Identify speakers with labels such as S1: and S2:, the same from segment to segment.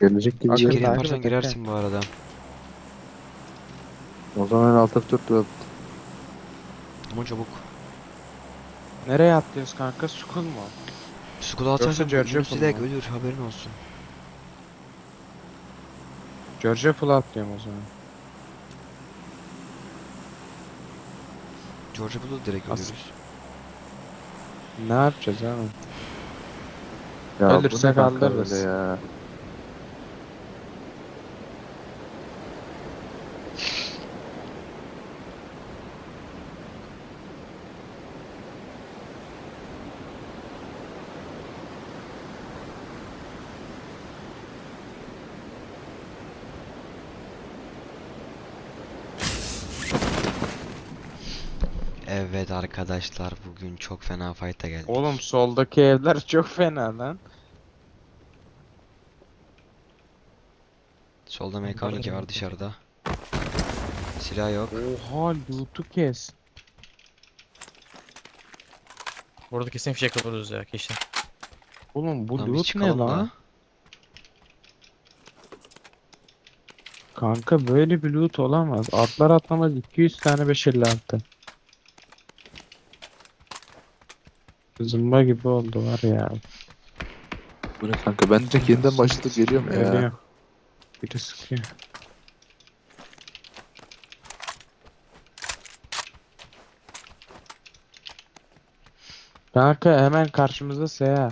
S1: Gelecek gibi.
S2: Akın
S1: değil.
S2: gireyim
S3: takip
S2: yaparsan girersin bu arada.
S1: O zaman alt F4 dur.
S2: Ama çabuk.
S3: Nereye atlıyoruz kanka? Sukul mu?
S2: Skull'a atarsan
S3: George
S2: Yunus
S3: Apple
S2: direkt
S3: mı?
S2: ölür haberin olsun.
S3: Georgia Full atlıyorum o zaman.
S2: George Apple'da direkt
S3: As-
S2: ölürüz.
S3: Ne yapacağız abi?
S1: Ya bu
S3: Ölürsek
S1: ne kanka
S3: alırız.
S1: böyle ya.
S2: Evet arkadaşlar bugün çok fena fight'a geldik.
S3: Oğlum soldaki evler çok fena lan.
S2: Solda MK12 var dışarıda. Silah yok.
S3: Oha loot'u kes.
S4: Burada kesin fişek buluruz ya kesin.
S3: Oğlum bu
S2: Lan bir
S3: loot ne
S2: çıkalım da.
S3: lan? Kanka böyle bir loot olamaz. Atlar atlamaz 200 tane 556. Zımba gibi oldu var ya.
S1: Bu ne kanka ben direkt yeniden başladık geliyorum ya.
S3: Geliyor. Biri sıkıyor. Kanka hemen karşımızda Seha.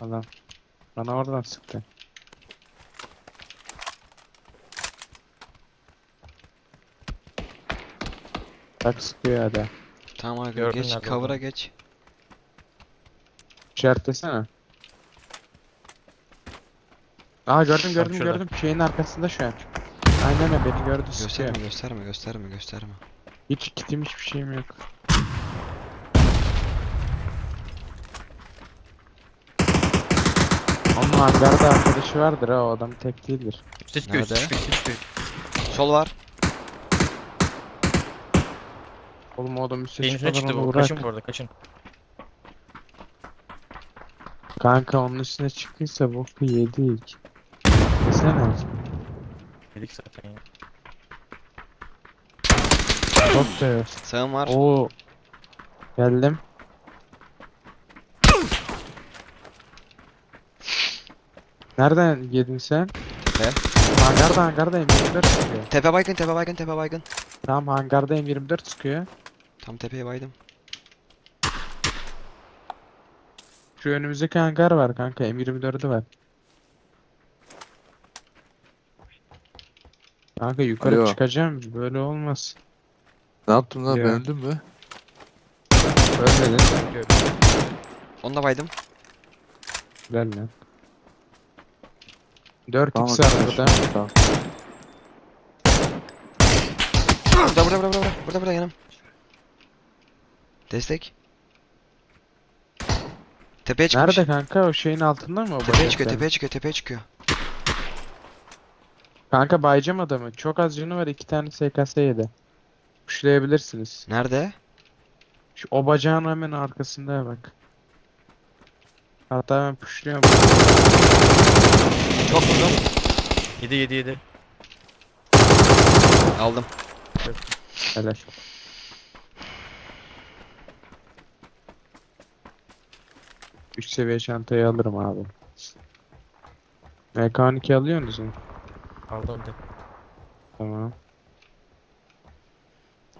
S3: Adam. Bana oradan sıktı. Bak sıkıyor hadi.
S2: Tamam abi
S4: Gördüm
S2: geç
S4: nerede
S2: cover'a
S4: olduğunu.
S2: geç.
S3: İşaretlesene. Aa gördüm gördüm
S4: şurada.
S3: gördüm. Şeyin arkasında şu an. Aynen öyle beni gördü sıkıyor.
S2: Gösterme gösterme gösterme gösterme.
S3: Hiç kitim hiçbir şeyim yok. Onun hangarda arkadaşı vardır ha o adam tek değildir.
S4: Çıkıyor üste
S2: Nerede?
S4: çıkıyor.
S2: Sol var.
S3: Oğlum o adam üstüne
S4: Şeyin üstüne
S3: çıkmadan
S4: çıktı
S3: onu
S4: bu.
S3: bırak.
S4: Kaçın bu arada kaçın.
S3: Kanka onun üstüne çıktıysa boku yedi ilk. Desene.
S4: Dedik zaten ya.
S3: Bok da yok.
S2: Sağım var.
S3: Oo. Geldim. Nereden yedin sen?
S2: Tepe.
S3: Hangarda hangarda M24 sıkıyor.
S2: Tepe baygın tepe baygın tepe baygın.
S3: Tamam hangarda M24 sıkıyor.
S2: Tam tepeye baydım.
S3: Şu önümüzdeki hangar var kanka M24'ü var. Kanka yukarı
S1: Alo.
S3: çıkacağım böyle olmaz.
S1: Ne yaptın lan
S3: Ya.
S1: ben öldüm mü?
S3: Ölmedin.
S2: Onu da baydım.
S3: Güzel lan. 4x
S1: Tamam
S3: var
S1: arkadaş,
S3: burada.
S1: Tamam.
S2: Burada burada burada burada burada burada yanım. Destek. Tepeye çıkmış.
S3: Nerede kanka o şeyin altında mı o
S2: Tepeye çıkıyor tepeye çıkıyor tepeye çıkıyor.
S3: Kanka bayacağım adamı. Çok az canı var iki tane SKS yedi. Pushlayabilirsiniz.
S2: Nerede?
S3: Şu o bacağın hemen arkasında bak. Hatta ben pushluyorum.
S2: Çok vurdum.
S4: 7 7 7.
S2: Aldım.
S3: Helal. Üç seviye çantayı alırım abi. MK12 alıyorsunuz mu?
S4: Aldım de.
S3: Tamam.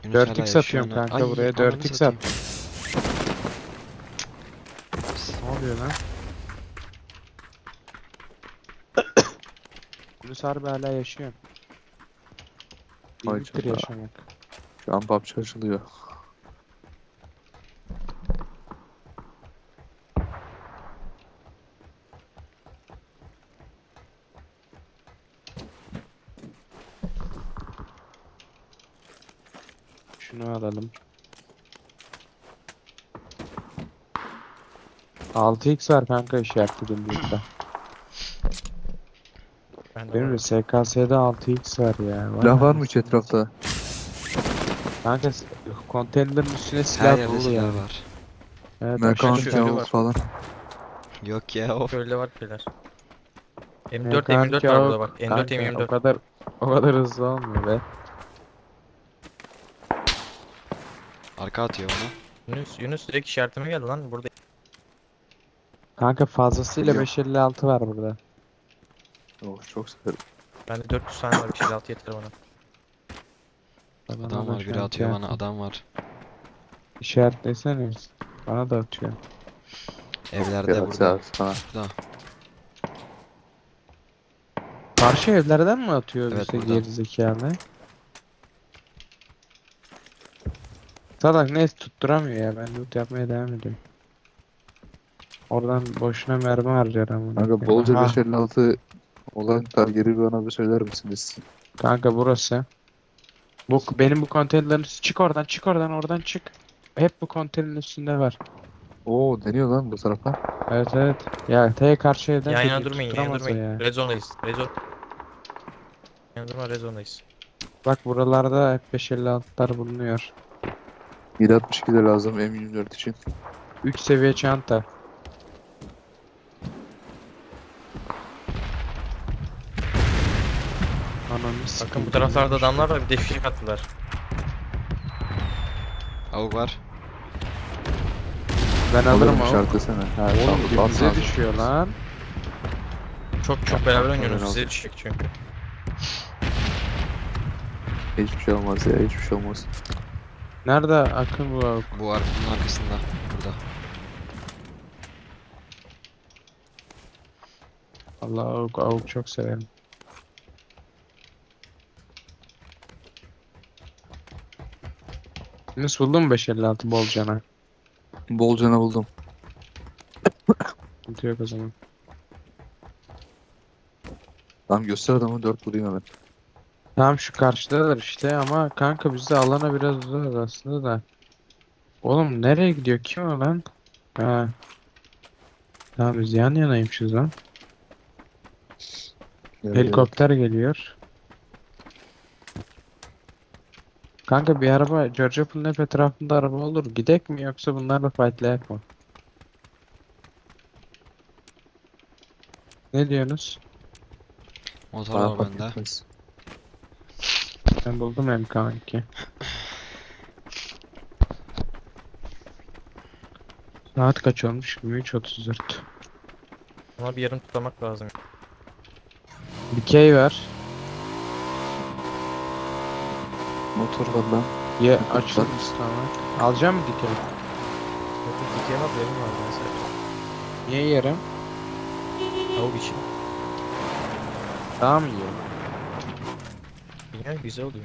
S2: Yunus
S3: 4x
S2: hala yaşıyor
S3: atıyorum
S2: lan.
S3: kanka buraya,
S2: ananı
S3: 4x
S2: satayım.
S3: Ne oluyor lan? Yunus harbi hala yaşıyor.
S1: Vay
S3: İyiliktir
S1: canına.
S3: yaşamak.
S1: Şu an PUBG açılıyor.
S3: Şunu alalım. 6x var kanka işaretlediğim burada.
S4: Ben de
S3: Benim de
S4: var.
S3: SKS'de 6x var ya. Vay
S1: Silah var mı hiç etrafta?
S3: Kanka s- konteynerin üstüne
S2: Her
S3: silah
S2: yerde
S3: dolu
S2: silah
S3: yani.
S2: var.
S3: Evet,
S4: şöyle
S1: yavuk
S4: var.
S1: falan.
S2: Yok ya of.
S4: Şöyle var şeyler. M4
S3: Mekanik
S4: M24 var burada bak. M4
S3: Kanka, O
S4: M24.
S3: kadar o kadar hızlı olmuyor be.
S2: Arka atıyor onu.
S4: Yunus, Yunus direkt işaretime geldi lan. Burada
S3: Kanka fazlasıyla
S1: Yok.
S3: 556 var burada.
S1: Oh, çok severim.
S4: bende 400 tane var. 56 yeter bana.
S3: Bana
S2: Adam
S3: da
S2: var
S3: şu
S2: biri
S3: an
S2: atıyor
S3: şey
S2: bana adam var.
S3: İşaretlesene. Bana da atıyor.
S2: Evlerde burada.
S1: ya sana.
S2: Burada.
S3: Karşı evlerden mi atıyor
S2: Evet,
S3: bize
S2: buradan.
S3: gerizekalı? Salak neyse tutturamıyor ya ben loot yapmaya devam ediyorum. Oradan boşuna mermi harcar ama.
S1: Kanka bolca 556 olan targeri bana bir söyler misiniz?
S3: Kanka burası. Bu benim bu konteynerlerin üstü- çık oradan çık oradan oradan çık. Hep bu konteynerin üstünde var.
S1: Oo deniyor lan bu tarafa.
S3: Evet evet. Ya T karşı evden
S4: Yan yana durmayın, yan yana durmayın.
S3: ya.
S4: Red zone'dayız. Red zone. Yan durma, red zone'dayız.
S3: Bak buralarda hep 556'lar bulunuyor.
S1: 762 de lazım M24 için.
S3: 3 seviye çanta. Ananı
S4: Bakın bu taraflarda adamlar var. Bir de fişek attılar.
S2: Avuk var.
S3: Ben alırım
S1: Alırım
S3: ama.
S1: işaretlesene. Ha,
S3: Oğlum
S1: tamam,
S3: dibimize
S1: at abi.
S3: düşüyor lan.
S4: Çok çok beraber oynuyorsunuz.
S1: Aynen
S4: Size düşecek çünkü.
S1: Hiçbir şey olmaz ya hiçbir şey olmaz.
S3: Nerede akın bu avuk?
S2: Bu ar bunun arkasında. Burada.
S3: Allah avuk avuk çok severim. Yunus buldun mu 556 bol cana?
S1: Bolcana buldum.
S3: Sıkıntı yok o zaman.
S1: Tamam göster adamı 4 vurayım hemen.
S3: Tamam şu karşıdalar işte ama kanka biz de alana biraz uzağız aslında da. Oğlum nereye gidiyor? Kim o lan? Ha. Tamam biz yan yanaymışız lan. Helikopter geliyor. Kanka bir araba George Apple'ın hep etrafında araba olur. Gidek mi yoksa bunlarla fightlayak mı? Ne diyorsunuz?
S2: Motor var bende.
S1: etmez.
S3: Ben buldum MK12. Saat kaç olmuş? 23.34.
S4: Ama bir yarım tutlamak lazım.
S3: Dikey var.
S1: Motor var lan.
S3: Ye açılmış tamam. Alacağım mı dikey?
S4: Bakın dikey var benim var mesela.
S3: Niye yarım?
S4: Tavuk için.
S3: Daha mı iyi?
S4: Yani güzel oluyor.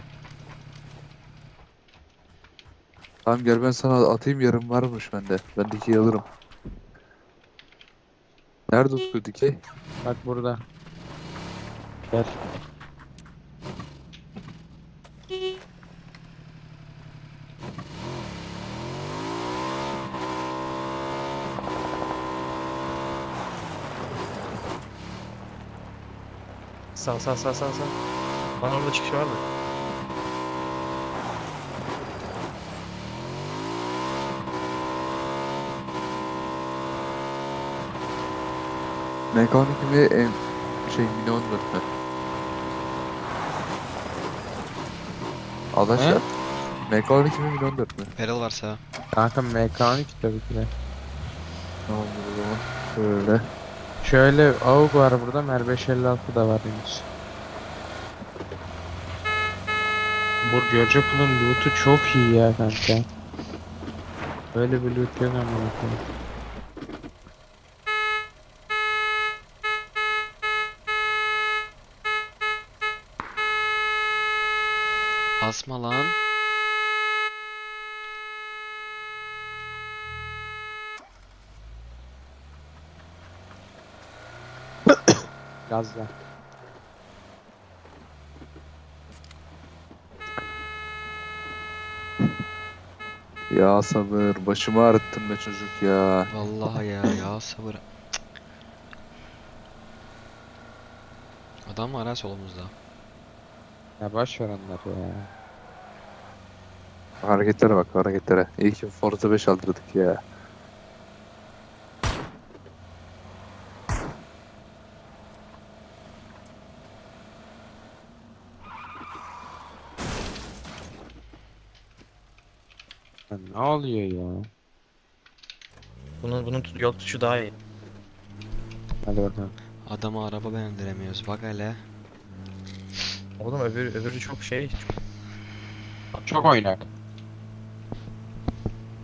S1: Tamam gel ben sana atayım yarım varmış bende. Ben dikeyi alırım. Nerede Utku dikey?
S3: Bak burada. Gel.
S4: Sağ sağ sağ sağ sağ. Bana orada çıkış vardı.
S1: Mekanik mi em şey mini 14 mü? Arkadaşlar. Mekanik mi mini 14 mü?
S2: Peril varsa.
S3: Kanka mekanik tabii ki de.
S1: Tamam o zaman. Şöyle.
S3: Şöyle AUG var burada. Mer 556 da var Yunus. Bu George Apple'ın loot'u çok iyi ya kanka. Böyle bir loot yok ama bakalım.
S2: Asma lan.
S3: Gazla.
S1: Ya sabır. Başımı ağrıttın be çocuk ya.
S2: Vallahi ya ya sabır. Adam var ha solumuzda.
S3: Ya boş ver onları ya.
S1: Hareketlere bak hareketlere. İyi ki Forza 5 aldırdık ya.
S3: Oluyor ya?
S4: Bunun bunun tut- yol tutuşu daha iyi.
S3: Hadi bakalım.
S2: Adama araba beğendiremiyoruz. Bak hele.
S4: Oğlum öbür öbürü çok şey.
S3: Çok oynak.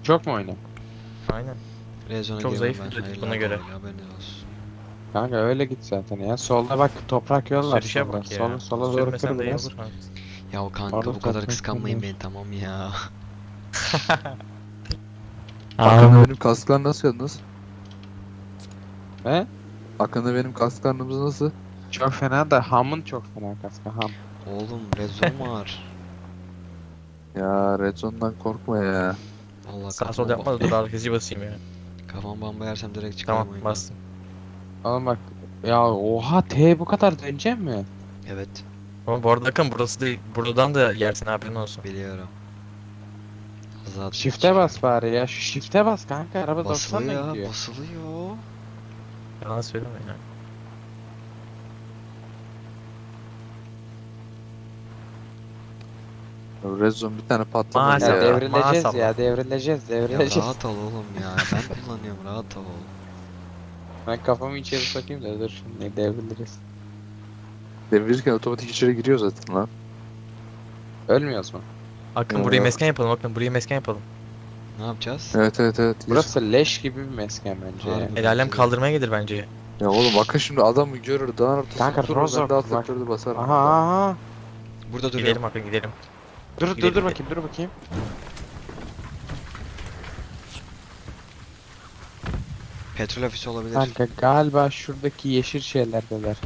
S3: Çok mu oynak?
S4: Aynen.
S2: Rezona
S4: Çok zayıf bir buna göre.
S2: olsun, Haberiniz olsun.
S3: Kanka öyle git zaten ya. Solda bak toprak yol var.
S4: Sürüşe
S3: solda.
S4: bak ya.
S3: Sola, sola doğru
S4: Sürmesen
S3: kır
S4: de iyi
S3: biraz.
S4: olur. ha.
S2: Ya o kanka
S3: Orada
S2: bu kadar
S3: toprak
S2: kıskanmayın beni tamam ya.
S1: Hakkında benim kasklar nasıl yalnız?
S3: He?
S1: Hakkında benim kasklarımız nasıl?
S3: Çok fena da hamın çok fena kaska ham.
S2: Oğlum rezon var.
S1: Ya Red Zone'dan korkma ya.
S2: Allah
S4: Sağ sol yapma da ağır kesici basayım ya.
S2: Kafam bomba yersem direkt çıkarım
S4: Tamam
S2: oyundan.
S4: bastım.
S3: Oğlum bak ya oha T bu kadar dönecek mi?
S2: Evet
S4: Ama bu arada Akın burası değil. Buradan da yersin haberin olsun.
S2: biliyorum. Azat
S3: Shift'e bas bari ya. Şu shift'e bas kanka. Araba 90'la
S2: Basılıyor
S3: gidiyor.
S2: basılıyor.
S4: Yalan söyleme ya.
S1: Red Zone bir tane
S4: Maalesef
S3: Ya
S4: devre-
S3: devrileceğiz
S4: maşallah.
S3: ya devrileceğiz
S2: Ya
S3: devrileceğiz.
S2: rahat ol oğlum ya. Ben kullanıyorum rahat ol.
S3: Ben kafamı içeri sokayım da dur şimdi devriliriz.
S1: Devirirken otomatik içeri giriyor zaten lan.
S3: Ölmüyoruz mu?
S4: Akın
S1: Yok.
S4: burayı mesken yapalım Akın burayı mesken yapalım.
S2: Ne yapacağız?
S1: Evet evet evet.
S3: Burası leş gibi bir mesken bence.
S2: Harbi.
S3: ya.
S4: El alem kaldırmaya gelir bence.
S1: Ya oğlum Akın şimdi adamı görür dağın ortasında
S3: Kanka,
S1: durur ben
S3: Rozok
S1: de
S3: bak.
S1: F4'ü basarım.
S3: Aha aha.
S2: Burada duruyorum.
S4: Gidelim Akın gidelim.
S3: Dur dur
S4: Gidelim,
S3: dur
S4: gidelim.
S3: bakayım dur bakayım.
S2: Petrol ofisi olabilir.
S3: Kanka galiba şuradaki yeşil şeylerdeler.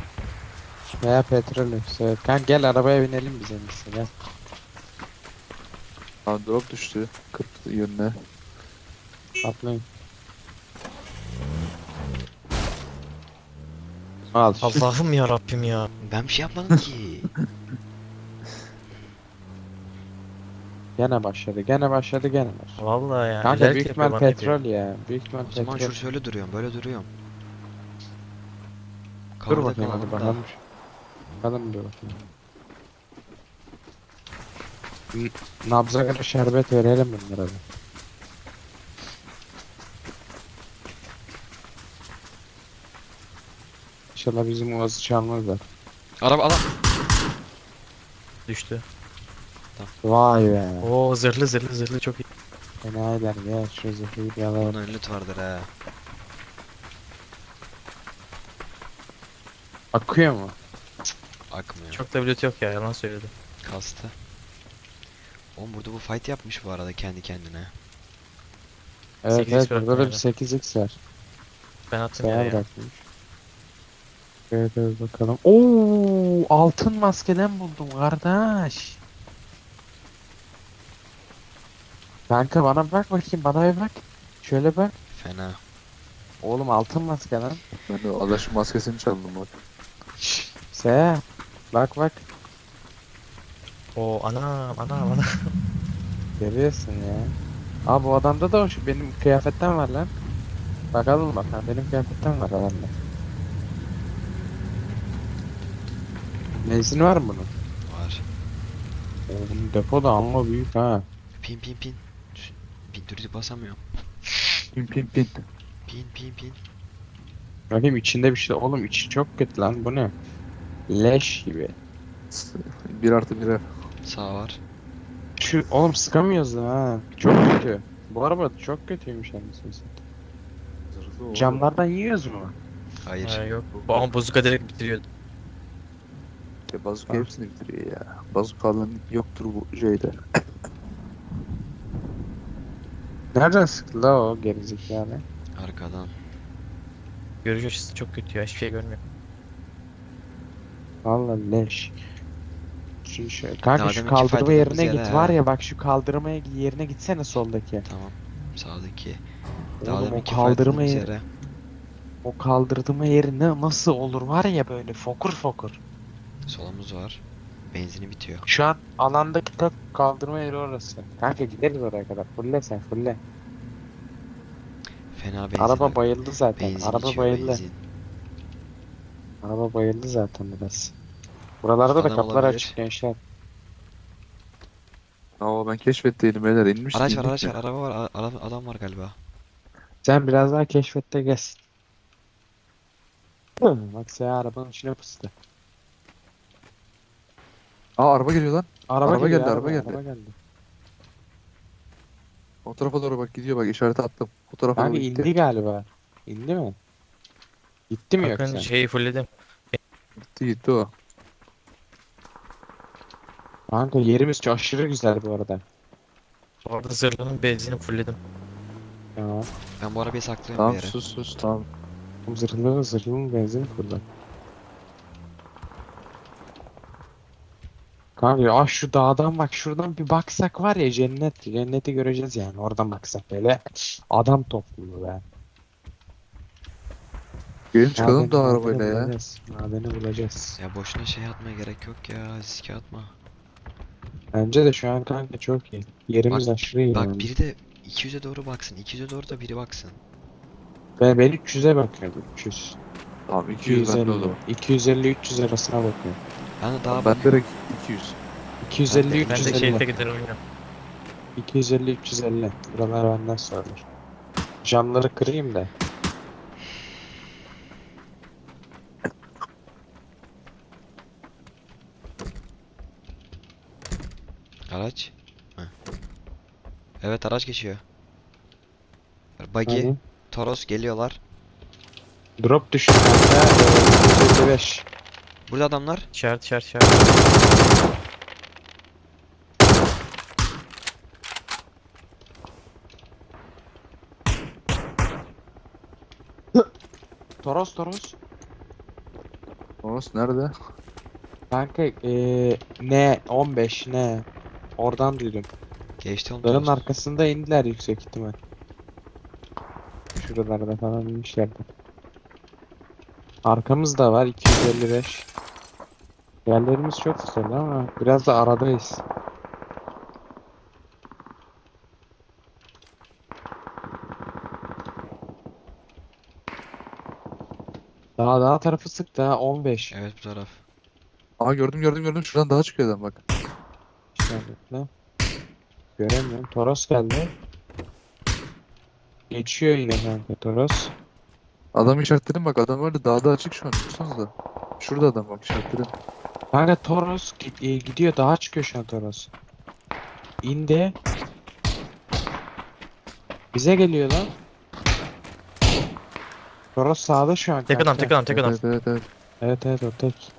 S3: Veya petrol ofisi evet. Kanka gel arabaya binelim biz en iyisi gel.
S1: Lan drop düştü. 40 yönüne.
S3: Atlayın. Al.
S4: Allah'ım ya Rabbim ya.
S2: Ben bir şey yapmadım ki.
S3: Gene başladı gene başladı gene başladı.
S4: Vallahi ya.
S3: Kanka büyük ihtimal petrol ya. Büyük ihtimal
S2: o zaman
S3: petrol.
S2: şu şöyle duruyorum böyle duruyorum.
S3: Dur
S2: Kavada
S3: bakayım hadi
S2: kaldım da.
S3: bakalım. Bakalım dur bakayım. Nabza göre şerbet verelim bunlara da. İnşallah bizim Uaz'ı çalmazlar.
S2: Araba adam.
S4: Düştü.
S3: Vay be.
S4: Oo zırhlı zırhlı zırhlı çok iyi.
S3: Fena eder ya şu zırhıyı bir alalım.
S2: Bunun önlüt vardır ha.
S3: Akıyor mu?
S2: Akmıyor.
S4: Çok da blöt yok ya yalan söyledi.
S2: Kastı. Oğlum burada bu fight yapmış bu arada kendi kendine.
S3: Evet
S4: 8x
S3: evet burada da bir
S4: yere.
S3: 8x var.
S4: Ben attım
S3: bırakmış. Evet evet bakalım. Oo altın maskeden buldum kardeş. Kanka bana bak bakayım bana bir bak. Şöyle bak.
S2: Fena.
S3: Oğlum altın maske lan.
S1: Ben de adaşın maskesini çaldım bak.
S3: Se. Bak bak.
S4: Oo anam anam anam.
S3: Görüyorsun ya. Aa bu adamda da o şu benim kıyafetten var lan. Bakalım bak ha benim kıyafetten var adamda. Benzin var mı bunun?
S2: Var.
S3: Oo bunun depo da amma büyük ha.
S2: Pin pin pin. Pin dürüdü basamıyorum.
S1: Pin pin pin.
S2: Pin pin pin.
S3: Bakayım içinde bir şey. Oğlum içi çok kötü lan bu ne? Leş gibi.
S1: 1 artı 1
S2: Sağ var.
S3: Şu oğlum sıkamıyoruz da ha. Çok kötü. Bu araba çok kötüymüş anasını satayım. Camlardan yiyoruz mu?
S2: Hayır.
S4: Ha, yok. Bu ama bozuka direkt bitiriyor.
S1: Ya bazuka hepsini bitiriyor ya. Bazukaların yoktur bu şeyde.
S3: Nereden sıktı la o gerizekalı?
S2: Arkadan.
S4: Görüş açısı çok kötü ya hiçbir şey görmüyor.
S3: Valla leş. Şu, şu, kanka
S2: Daha
S3: şu
S2: deminki
S3: kaldırma yerine
S2: yere
S3: git
S2: ha.
S3: var ya bak şu kaldırma yerine gitsene soldaki.
S2: Tamam. Sağdaki. Daha
S3: Oğlum o
S2: deminki
S3: kaldırma
S2: fight'ımız
S3: yeri,
S2: yere.
S3: o kaldırma yeri ne nasıl olur var ya böyle fokur fokur.
S2: Solumuz var. Benzini bitiyor.
S3: Şu an alandaki tek kaldırma yeri orası. Kanka gideriz oraya kadar. Fulle sen fulle.
S2: Fena benzin.
S3: Araba bayıldı zaten.
S2: Benzin
S3: Araba
S2: içiyor,
S3: bayıldı.
S2: benzin.
S3: Araba bayıldı zaten biraz. Buralarda da
S2: Adam
S3: kapılar
S2: olabilir.
S3: açık gençler.
S1: Aa ben keşfetteydim beyler inmiş.
S2: Araç var araç
S1: mi?
S2: var araba var a- ara- adam var galiba.
S3: Sen biraz daha keşfette gez. Hı, Bak sen arabanın içine pıstı.
S1: Aa araba geliyor lan.
S3: Araba,
S1: Araba
S3: geliyor,
S1: geldi, araba geldi.
S3: Araba geldi.
S1: O tarafa doğru bak gidiyor bak işareti attım. O tarafa doğru gitti.
S3: indi galiba. İndi mi? Gitti mi
S4: Bakın
S3: yoksa?
S4: şeyi fullledim.
S1: Gitti gitti o.
S3: Kanka yerimiz çok aşırı güzel bu arada.
S4: Orada zırhının benzini fullledim.
S3: Tamam.
S2: Ben bu arabayı saklıyorum
S1: Tamam
S2: bir yere.
S1: sus sus tamam.
S3: Zırhlı zırhlı benzin. Kanka ya şu dağdan bak şuradan bir baksak var ya cennet cenneti göreceğiz yani oradan baksak böyle adam topluluğu be.
S1: Gelin çıkalım da arabayla ya.
S3: Madeni bulacağız.
S2: Ya boşuna şey atmaya gerek yok ya. Riske atma.
S3: Bence de şu an kanka çok iyi. Yerimiz aşırı iyi.
S2: Bak
S3: yani.
S2: biri de 200'e doğru baksın. 200'e doğru da biri baksın.
S3: Ben, ben 300'e bakıyorum 300.
S1: Tamam 200 bende o
S3: 250
S1: zaman.
S3: 250 300 arasına bakıyorum.
S2: Ben de daha
S1: Ben
S2: bak.
S1: direkt 200.
S3: 250
S2: Ben de-
S4: Ben de
S3: 350.
S4: keyifle gider oynuyorum.
S3: 250 350. Buralar benden sorulur. Camları kırayım da.
S2: Araç. Heh. Evet araç geçiyor. Buggy? Toros geliyorlar.
S3: Drop düştü kanka. e, 255.
S2: Burada adamlar.
S4: İşaret işaret işaret.
S3: Toros Toros.
S1: Orası nerede?
S3: Kanka eee ne 15 ne? Oradan duydum.
S2: Geçti
S3: Dağın
S2: Toros.
S3: arkasında indiler yüksek ihtimal. Şuralarda falan inmişlerdi. Arkamızda var 255. Yerlerimiz çok güzel ama biraz da aradayız. Daha daha tarafı sık daha 15.
S2: Evet bu taraf.
S1: Aa gördüm gördüm gördüm. Şuradan daha çıkıyor adam bak.
S3: İşaretle. Göremiyorum. Toros geldi. Geçiyor yine kanka Toros.
S1: Adam işaretledim bak adam öyle dağda açık şu an. Baksanıza. Şurada adam bak işaretledim.
S3: Kanka Toros gi- e, gidiyor daha çıkıyor şu an Toros. İndi. Bize geliyor lan. Toros sağda şu an
S4: Tek adam
S3: kanka.
S4: tek adam tek adam.
S1: Evet evet evet.
S3: Evet evet o tek.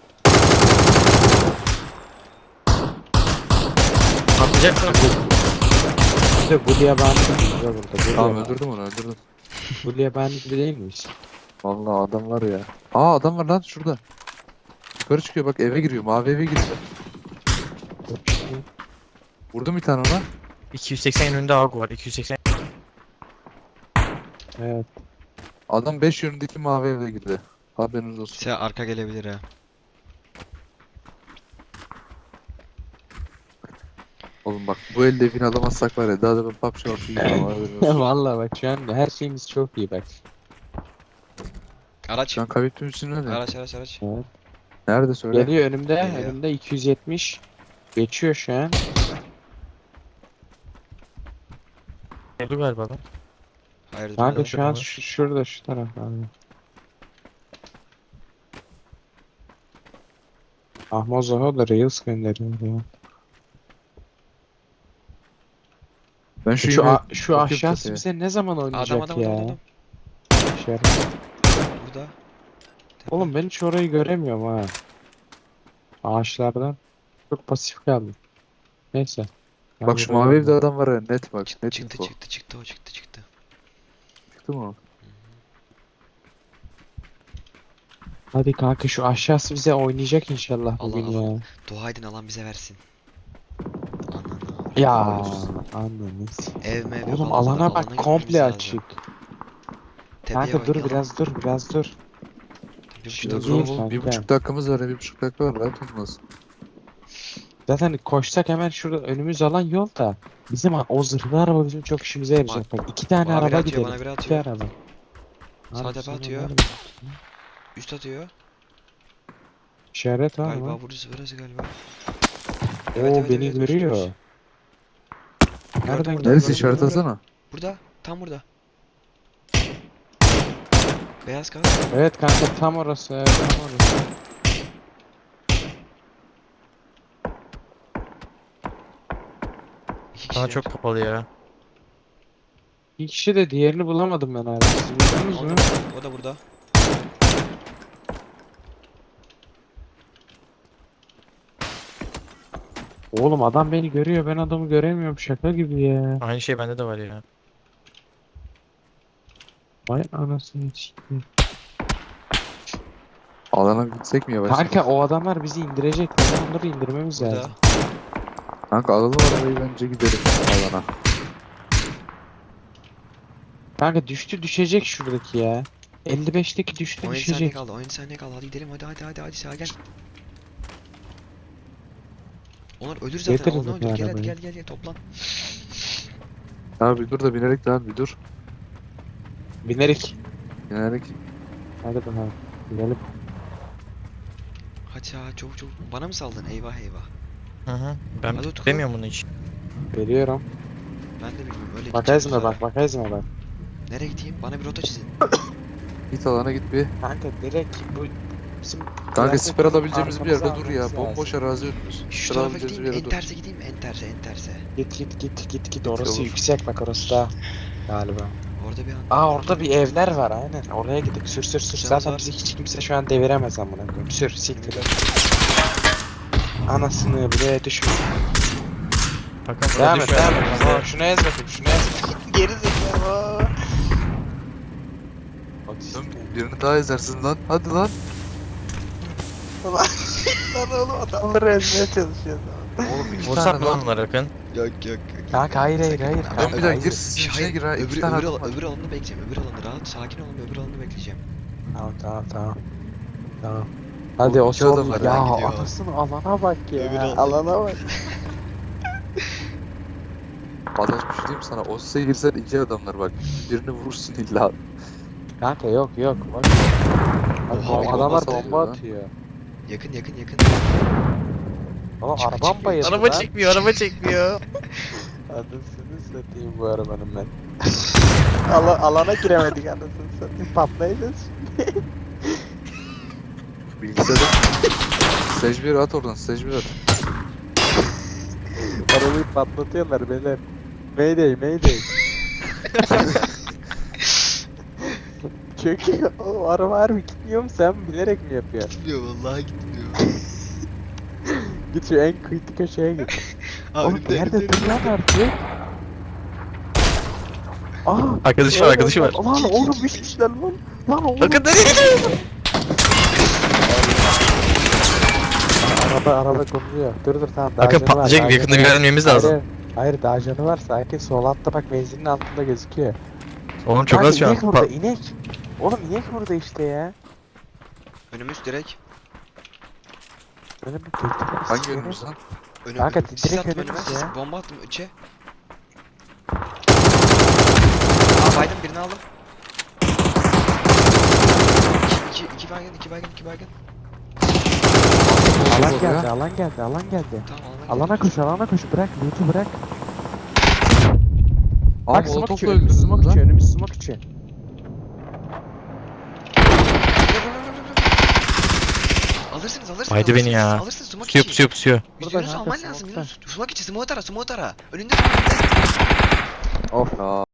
S3: Bir de bu yabani burada burada.
S1: Tamam öldürdüm onu öldürdüm.
S3: Bu yabani gibi değil miyiz?
S1: Vallahi adam var ya. Aa adam var lan şurada. Yukarı çıkıyor bak eve giriyor. Mavi eve giriyor. Vurdum bir tane ona.
S4: 280 önünde Agu var. 280.
S3: Evet.
S1: Adam 5 yönündeki mavi eve girdi. Haberiniz olsun.
S2: Size arka gelebilir ha.
S1: Oğlum bak bu elde evini alamazsak var ya daha da ben haberiniz olsun.
S3: Vallahi bak şu an her şeyimiz çok iyi bak.
S2: Araç.
S1: Şu an kaybettiğimiz için öyle.
S2: Araç araç araç.
S1: Nerede söyle.
S3: Geliyor önümde,
S2: Geliyor.
S3: önümde 270. Geçiyor şu an.
S4: Oldu galiba lan.
S2: Hayır
S3: Kanka şu an şu, şurada şu taraf abi. Ahmoz Zaho da Reels gönderiyor ya.
S1: Ben şu,
S3: Şu,
S1: yemeği
S3: a- şu
S1: çatıya.
S3: bize ne zaman oynayacak
S2: Adam adam
S3: ya?
S2: adam. Burada.
S3: Oğlum ben hiç orayı göremiyorum ha. Ağaçlardan. Çok pasif kaldım. Neyse. Ben
S1: Bak şu mavi evde
S3: bakıyorum.
S1: adam var ya net bak.
S2: Çıktı
S1: Net
S2: çıktı
S1: info.
S2: çıktı çıktı o çıktı çıktı.
S1: Çıktı mı? o?
S3: Hadi kanka şu aşağısı bize oynayacak inşallah
S2: Allah
S3: bugün
S2: Allah.
S3: ya.
S2: Dua edin alan bize versin.
S3: Ya anladınız.
S2: Ev mev yok,
S3: Oğlum
S2: alan-
S3: alana
S2: alana
S3: bak komple açık. Kanka dur biraz dur biraz dur.
S2: Bir buçuk dakika
S3: dur
S2: oldu.
S1: bir buçuk dakikamız var ya bir buçuk dakika var rahat olmaz.
S3: Zaten koşsak hemen şurada önümüz alan yol da. Bizim o zırhlı araba bizim çok işimize yarayacak. Bak iki tane
S2: Bana
S3: araba
S2: atıyor,
S3: gidelim.
S2: bana
S3: İki
S2: atıyor.
S3: araba.
S2: Sağ tepe atıyor. Üst atıyor.
S3: İşaret var
S2: Galiba
S3: mı?
S2: burası burası galiba.
S3: Oo
S2: Evet, evet,
S3: beni
S2: evet, üst,
S3: görüyor.
S2: üst.
S3: Nereden
S2: burada,
S1: Neresi işaret
S2: burada.
S1: atsana.
S2: Burada. Tam burada. Beyaz kal.
S3: Evet kanka tam orası evet, tam orası.
S2: İki kişiler.
S4: çok kapalı ya.
S3: Bir kişi de diğerini bulamadım ben abi. Siz buldunuz
S2: O
S3: mu?
S2: da, o da burada.
S3: Oğlum adam beni görüyor ben adamı göremiyorum şaka gibi ya.
S4: Aynı şey bende de var ya.
S3: Vay anasını sikeyim.
S1: Alana gitsek mi yavaş?
S3: Kanka o adamlar bizi indirecek. Bizim onları indirmemiz
S2: Burada.
S3: lazım.
S1: Kanka alalım arabayı bence gidelim alana.
S3: Kanka düştü düşecek şuradaki ya. 55'teki düştü
S2: 17 saniye
S3: düşecek.
S2: kaldı. 17 saniye kaldı. Hadi gidelim. Hadi hadi hadi hadi sağa gel. Onlar ölür zaten.
S3: Getiririz
S2: Onlar ölür.
S3: zaten
S2: Gel hadi gel gel gel toplan.
S1: Abi bir dur da binerek daha bir dur.
S3: Binerek.
S1: Binerek.
S3: Hadi bakalım. Gidelim.
S2: Hadi ya çabuk çabuk. Bana mı saldın? Eyvah eyvah.
S4: Hı hı. Ben
S2: Hadi Utku.
S4: demiyorum bunu hiç.
S3: Veriyorum.
S2: Ben de bilmiyorum. Öyle
S3: Bak ezme bak bak ezme bak.
S2: Nereye gideyim? Bana bir rota çizin.
S1: Git alana git bir.
S3: Kanka direkt bu bizim
S1: Kanka siper alabileceğimiz bir yerde dur ya. Bomboş arazi önümüz.
S2: Şu
S1: Siper
S2: tarafa
S1: alabileceğimiz
S2: gideyim
S1: bir yere
S2: En
S1: dur.
S2: terse gideyim mi? En terse en terse.
S3: Git git git git git orası
S1: olur.
S3: yüksek bak orası da galiba.
S2: Orada bir an.
S3: Aa orada bir evler var aynen. Oraya gidip sür sür sür.
S2: Güzel
S3: Zaten
S2: var.
S3: bizi hiç kimse şu an deviremez amına koyayım. Sür siktir. Anasını buraya düşme.
S4: Bakın burada
S3: Devam et devam et. Aa, şunu ez bakayım şunu ez. Geri zekalı.
S1: Birini daha ezersin lan. Hadi lan.
S3: Lan oğlum adamları ezmeye çalışıyorsun.
S1: Oğlum iki
S4: Vursak
S1: tane
S4: mı
S1: lan.
S4: lan onları Akın?
S2: Yok yok yok.
S3: Kanka hayır hayır hayır. Kanka,
S1: bir daha
S3: hayır.
S1: gir sizin içine
S2: Hayır,
S1: gir ha. İki
S2: öbür,
S1: tane
S2: öbür,
S1: adam
S2: al- öbür alanı bekleyeceğim. Öbür alanı rahat sakin olun. Öbür alanı bekleyeceğim.
S3: Tamam tamam tamam. Tamam. Hadi
S1: Oğlum,
S3: o
S1: iki adam
S3: son
S1: var
S3: ya
S2: ya,
S3: anasını alana bak
S2: Öbür
S3: ya.
S2: alan.
S3: Alana bak.
S1: Adaş bir şey diyeyim sana. O siteye girsen iki adamlar bak. Birini vurursun illa.
S3: Kanka yok yok. Bak.
S2: Oha,
S3: adamlar
S1: bomba atıyor
S3: bomba
S1: lan.
S3: atıyor.
S2: Yakın yakın yakın.
S3: Oğlum
S2: Çık-
S3: arabam
S2: çık-
S3: bayıldı
S4: Araba
S3: lan.
S4: çekmiyor, araba çekmiyor.
S3: Anasını satayım bu arabanın ben. Ala, alana giremedik anasını satayım. Patlayacağız.
S1: Bilgisayarda. Stage 1 at oradan. Stage 1 at.
S3: Arabayı patlatıyorlar beyler. Mayday mayday. Çünkü o araba harbi gitmiyor mu sen bilerek mi yapıyorsun?
S2: Gitmiyor vallahi gitmiyor.
S3: Git şu en kıyılı köşeye git.
S2: Abi
S3: Oğlum nerede dur lan artık? Aa!
S4: Arkadaşı var, arkadaşı var.
S3: Lan oğlum düşmüşler lan. Lan oğlum.
S4: Akın nereye?
S3: Araba araba konuluyor. Dur dur tamam. daha
S4: Akın
S3: canı var,
S4: patlayacak
S3: daha
S4: yakında
S3: canı var.
S4: görmemiz lazım.
S3: Hayır, hayır daha canı var sakin. Sol altta bak benzinin altında gözüküyor.
S4: Oğlum çok
S3: Kanka,
S4: az şu an.
S3: inek burada
S4: Pa-
S3: inek. Oğlum inek burada işte ya.
S2: Önümüz direkt.
S3: Öyle bir
S1: Hangi önümüz lan?
S2: Önüm.
S3: Kanka,
S2: Sis
S3: direkt
S2: attım
S3: önümüz
S2: önüme. sis-
S3: ya.
S2: Bomba attım içe. Aa baydım birini aldım. İki, iki, iki baygın, iki baygın, iki baygın.
S3: Alan geldi alan geldi alan geldi.
S2: Tamam alana
S3: Alana koş alana koş bırak loot'u bırak.
S1: Aa
S3: Bak smoke içi önümüz smoke içi önümüz smoke içi.
S2: Alırsınız alırsınız.
S4: Baydı beni ya.
S2: Alırsınız sumak
S4: Pusuyor,
S2: içi.
S4: pusuyor, pusuyor.
S3: Burada
S2: Yunus alman lazım. Yunus. Sumak içi, smoke tara, smoke tara. Önünde smoke önünde.
S3: Of.
S1: Aa,